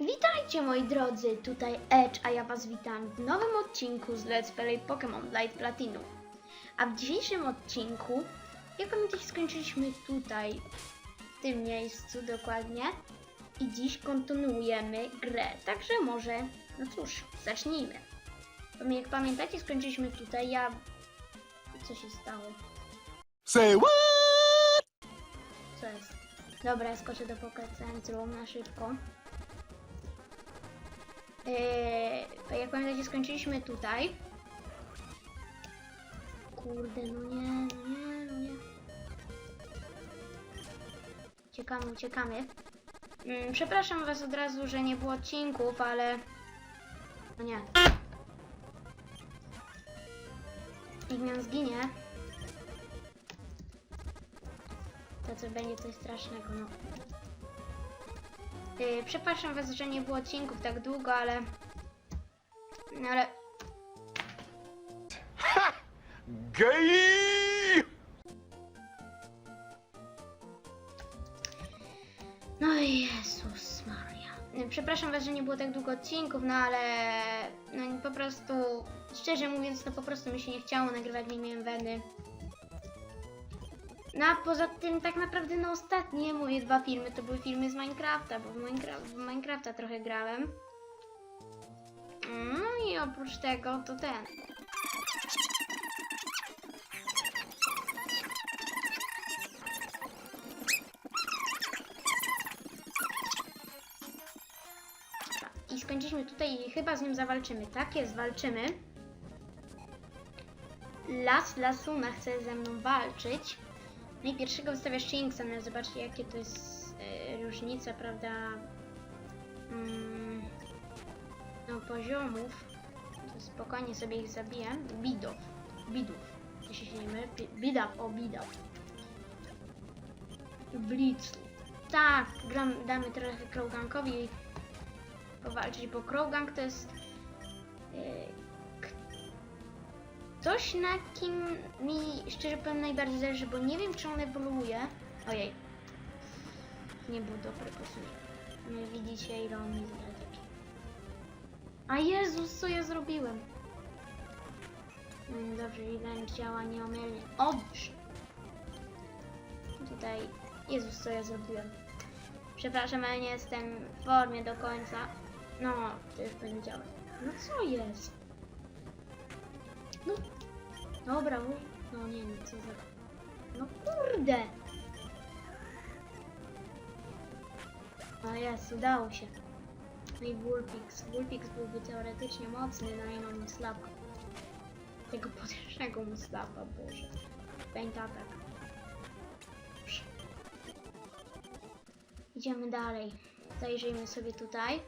Witajcie moi drodzy, tutaj Edge, a ja was witam w nowym odcinku z Let's Play Pokémon Light Platinum. A w dzisiejszym odcinku, jak pamiętacie, skończyliśmy tutaj, w tym miejscu dokładnie. I dziś kontynuujemy grę, także może, no cóż, zacznijmy. Jak pamiętacie, skończyliśmy tutaj, ja... Co się stało? Say what? Co jest? Dobra, skoczę do Pocket Centrum na szybko. Yy, jak pamiętacie, skończyliśmy tutaj. Kurde, no nie, no nie, no nie. Uciekamy, uciekamy. Mm, przepraszam was od razu, że nie było odcinków, ale... No nie. Ignan zginie. To co będzie coś strasznego, no. Yy, przepraszam was, że nie było odcinków tak długo, ale... No ale... Gay! No Jezus Maria. Yy, Przepraszam was, że nie było tak długo odcinków, no ale... No po prostu... Szczerze mówiąc, to po prostu mi się nie chciało nagrywać, nie miałem weny. No a poza tym tak naprawdę no ostatnie moje dwa filmy to były filmy z Minecrafta, bo w, Minecraft, w Minecrafta trochę grałem. No i oprócz tego to ten. I skończyliśmy tutaj i chyba z nim zawalczymy. Tak jest, walczymy. Las Lasuna chce ze mną walczyć. No i pierwszego wystawia Shinxa, no zobaczcie jakie to jest e, różnica, prawda, mm, no, poziomów. To spokojnie sobie ich zabiję. Bidów, bidów, jeśli się nie mylę, Bi- bidaw, o bidaw. Blitz. Tak, gram, damy trochę Krowgankowi powalczyć, bo Krowgang to jest e, Coś, na kim mi szczerze powiem najbardziej zależy, bo nie wiem, czy on ewoluuje. Ojej. Nie był dobry posłuch. Nie widzicie, ile on mi taki. A Jezus, co ja zrobiłem? Mm, Dobrze, event działa nieomylnie. Odż! Tutaj... Jezus, co ja zrobiłem? Przepraszam, ale nie jestem w formie do końca. No, to już będzie działać. No co jest? No, dobra. No nie wiem, co za... No kurde! O jest, udało się. No i Vulpix. Vulpix byłby teoretycznie mocny na jedną muslapa. Tego potężnego muslapa, boże. Paint. Idziemy dalej. Zajrzyjmy sobie tutaj.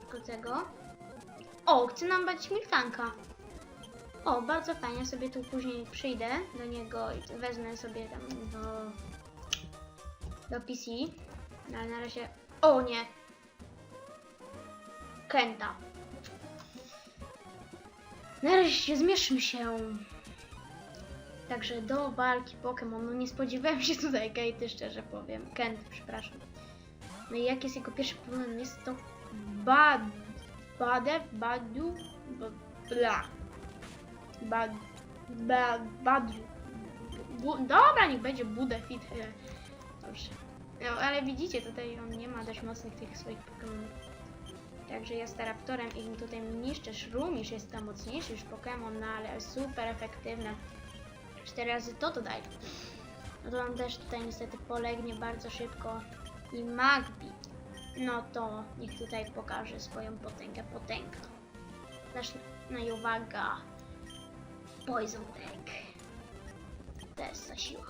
Tylko tego. O, chce nam dać Miltanka. O, bardzo fajnie, sobie tu później przyjdę do niego i wezmę sobie tam do, do PC. No, ale na razie... O nie! Kenta. Nareszcie zmierzmy się. Także do walki Pokémon. No nie spodziewałem się tutaj Kejty, szczerze powiem. Kent, przepraszam. No i jak jest jego pierwszy Pokémon? Jest to Bad... Badew? Badu? Bla. Bad... Ba, badu. Bu, dobra, niech będzie Buda Fit. e, Dobrze. No, ale widzicie, tutaj on nie ma dość mocnych tych swoich Pokémonów. Także jest Raptorem i tutaj niszczę Szrumisz, jest tam mocniejszy już Pokémon, no ale super efektywne. Cztery razy to to daje. No to on też tutaj niestety polegnie bardzo szybko. I Magbi. No to niech tutaj pokaże swoją potęgę, potęga. Nasz, no i uwaga. Poison Tank. Jest ta siła.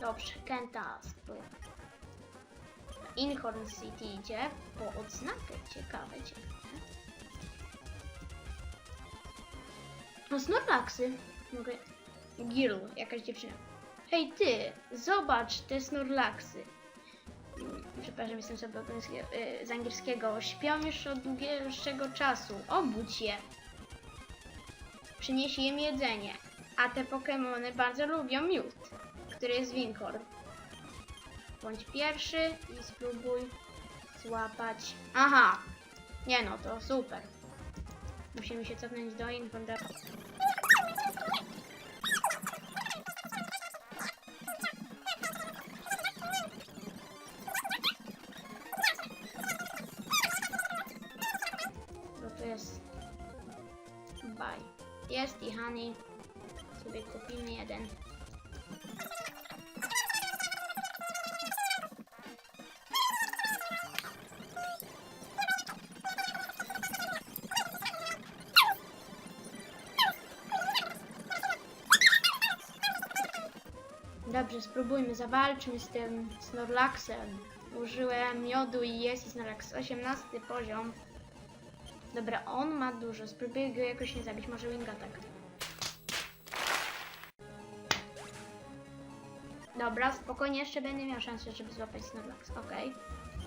Dobrze, Kenta spływa. Inhorn City idzie po odznakę. Ciekawe, ciekawe. O, Snorlaxy. Mogę... Girl, jakaś dziewczyna. Hej ty, zobacz te Snorlaxy. Mm, Przepraszam, jestem sobie y, z angielskiego. Śpią już od dłuższego czasu. Obudź je. Przynieś im jedzenie. A te Pokémony bardzo lubią miód, który jest Winkhorn. Bądź pierwszy i spróbuj złapać. Aha! Nie no, to super. Musimy się cofnąć do infanterii. Jest i honey. Sobie kupimy jeden. Dobrze, spróbujmy, zawalczmy z tym Snorlaxem. Użyłem miodu i jest Snorlax 18 poziom. Dobra, on ma dużo, spróbuję go jakoś nie zabić, może wing attack. Dobra, spokojnie, jeszcze będę miał szansę, żeby złapać Snorlax, okej.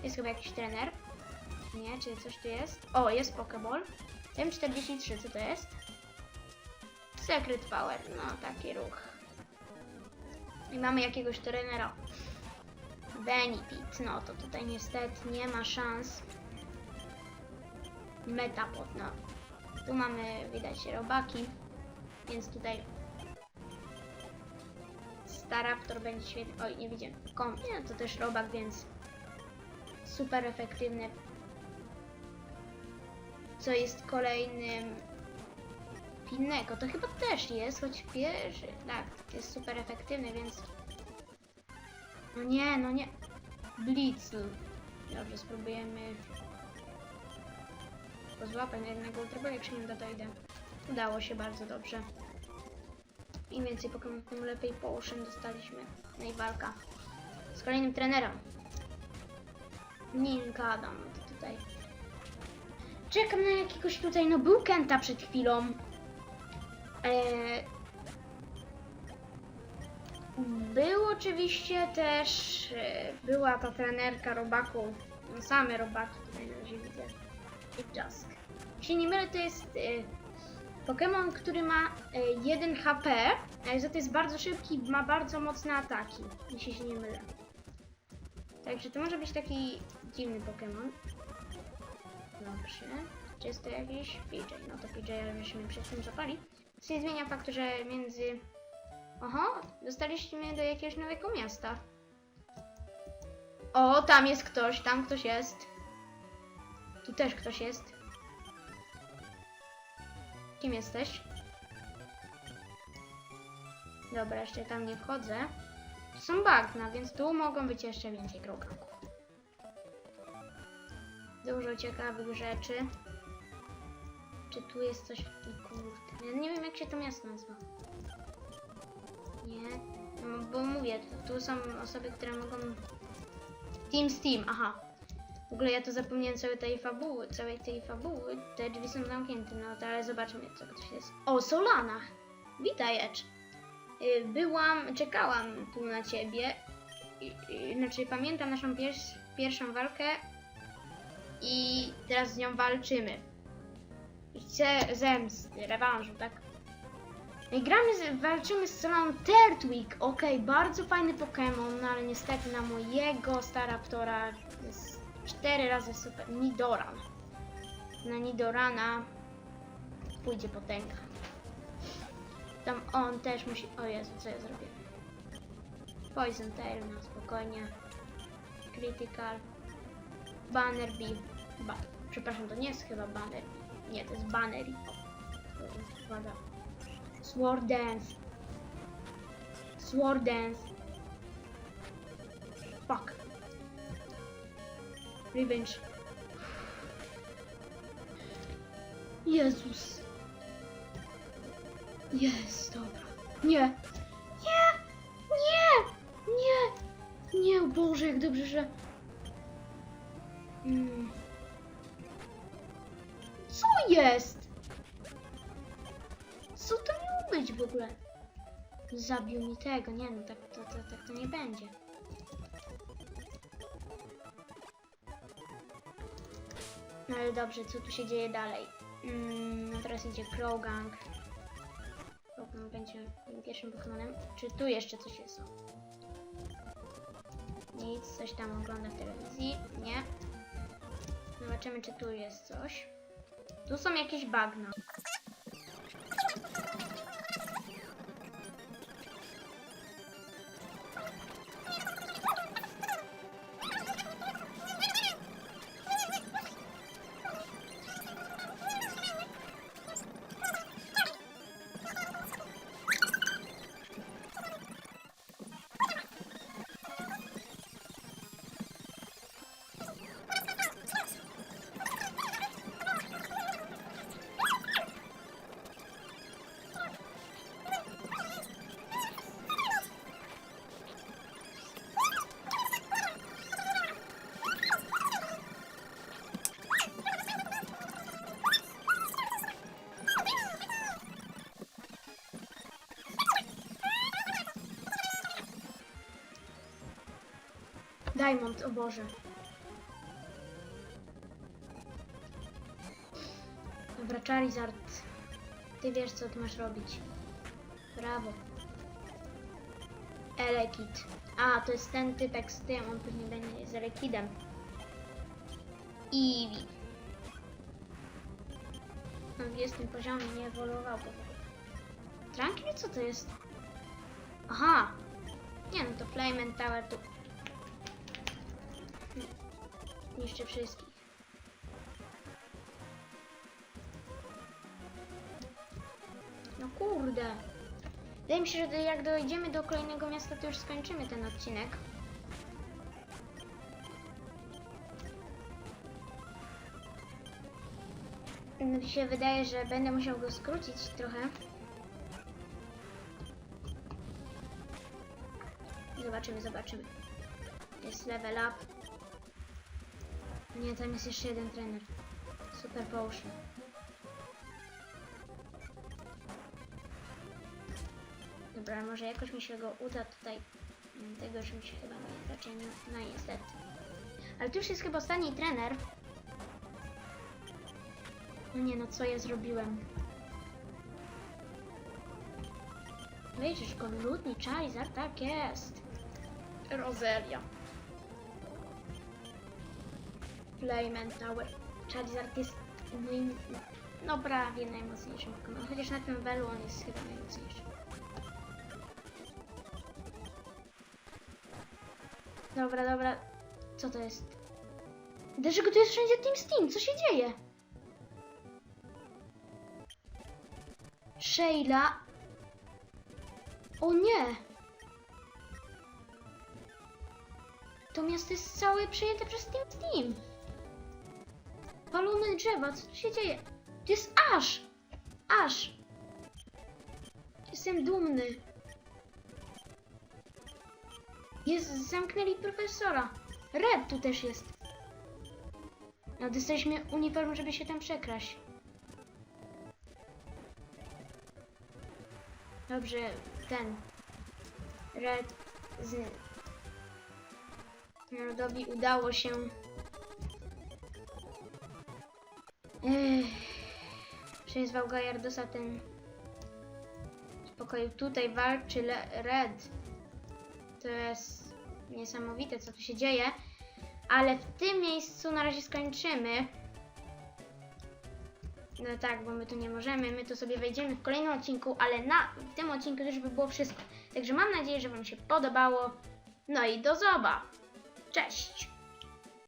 Jest chyba jakiś trener. Nie, czy coś tu jest? O, jest Pokeball. M43, co to jest? Secret Power, no taki ruch. I mamy jakiegoś trenera. Benefit, no to tutaj niestety nie ma szans. Metapod, no. Tu mamy, widać, robaki, więc tutaj Staraptor będzie świetny. Oj, nie widziałem. Kom, nie, to też robak, więc super efektywny. Co jest kolejnym Pinnego, to chyba też jest, choć pierwszy, tak, jest super efektywny, więc... No nie, no nie. Blitz. Dobrze, spróbujemy pozłapać jednego ultrabala, jak się nie idę. Udało się bardzo dobrze. Im więcej Pokémon, tym lepiej potion dostaliśmy. No i walka z kolejnym trenerem. Ninkadam, to tutaj. Czekam na jakiegoś tutaj, no był Kenta przed chwilą. Eee, Był oczywiście też, e, była ta trenerka robaków, no same robaki tutaj na razie widzę. I Jask. Jeśli nie mylę, to jest e, Pokémon, który ma e, 1 HP, a za to jest bardzo szybki ma bardzo mocne ataki, jeśli się nie mylę. Także to może być taki dziwny Pokémon. Dobrze. Czy jest to jakiś PJ? No to PJ żeśmy przed tym zapali. Co nie zmienia faktu, że między... Oho, dostaliśmy do jakiegoś nowego miasta. O, tam jest ktoś, tam ktoś jest. Tu też ktoś jest. Kim jesteś? Dobra, jeszcze tam nie wchodzę. Tu są bagna, więc tu mogą być jeszcze więcej kroganków. Dużo ciekawych rzeczy. Czy tu jest coś... Kurde, ja nie wiem jak się to miasto nazywa. Nie, no, bo mówię, tu są osoby, które mogą... Team Steam, aha. W ogóle ja to zapomniałem całej tej fabuły, całej tej fabuły. Te drzwi są zamknięte, no to ale zobaczmy co to jest. O, Solana! Witaj, Edge. Y, Byłam, czekałam tu na ciebie. Y, y, Znaczy pamiętam naszą piers- pierwszą walkę i teraz z nią walczymy. Chcę zemsty, rewanżu, tak? No i gramy, z, walczymy z Solaną Turtwig. Okej, bardzo fajny Pokémon, no ale niestety na mojego Staraptora jest 4 razy super. Nidoran. Na Nidorana pójdzie potęga. Tam on też musi... O Jezu, co ja zrobię? Poison Tail, no spokojnie. Critical. Banner Bee. Ba Przepraszam, to nie jest chyba Banner. Nie, to jest Banner. Uwaga. Sword Dance. Sword Dance. Revenge. Jezus. Jest, dobra. Nie. Nie! Nie! Nie! Nie, Boże, jak dobrze, że... Mm. Co jest? Co to miało być w ogóle? Zabił mi tego, nie no, tak to, to, tak to nie będzie. No ale dobrze, co tu się dzieje dalej? Mm, no teraz idzie Crowgang. Crowgang będzie pierwszym Pokémonem. Czy tu jeszcze coś jest? Nic, coś tam ogląda w telewizji. Nie. Zobaczymy, czy tu jest coś. Tu są jakieś bagna. Diamond, o Boże. Dobra, Charizard. Ty wiesz, co ty masz robić. Brawo. Elekid. A, to jest ten typek z tym, on pewnie będzie z Elekidem. Eevee. Na 20 poziomie nie ewoluował po Tranquil, co to jest? Aha! Nie no, to Flame Tower tu niszczy wszystkich. No kurde. Wydaje mi się, że jak dojdziemy do kolejnego miasta, to już skończymy ten odcinek. Mi się wydaje, że będę musiał go skrócić trochę. Zobaczymy, zobaczymy. Jest level up. Nie, tam jest jeszcze jeden trener. Super potion. Dobra, może jakoś mi się go uda tutaj. Mm, Tego już mi się chyba nie, raczej nie, no niestety. Ale tu już jest chyba ostatni trener. No nie, no co ja zrobiłem? Widzisz go, ludni Charizard, tak jest. Rozelia. Flame Tower. Charizard jest no prawie najmocniejszym Pokémon. Chociaż na tym levelu on jest chyba najmocniejszy. Dobra, dobra. Co to jest? Dlaczego tu jest wszędzie Team Steam? Co się dzieje? Sheila. O nie! To miasto jest całe przejęte przez Team Steam. Palone drzewa, co tu się dzieje? To jest aż! Aż! Jestem dumny. Jest, zamknęli profesora. Red tu też jest. No, dostaliśmy uniform, żeby się tam przekraść. Dobrze, ten. Red z... Narodowi udało się Ech, Przyzwał Gajardosa ten spokoju. Tutaj walczy Red. To jest niesamowite, co tu się dzieje. Ale w tym miejscu na razie skończymy. No tak, bo my tu nie możemy. My tu sobie wejdziemy w kolejnym odcinku, ale na w tym odcinku już by było wszystko. Także mam nadzieję, że Wam się podobało. No i do zoba. Cześć!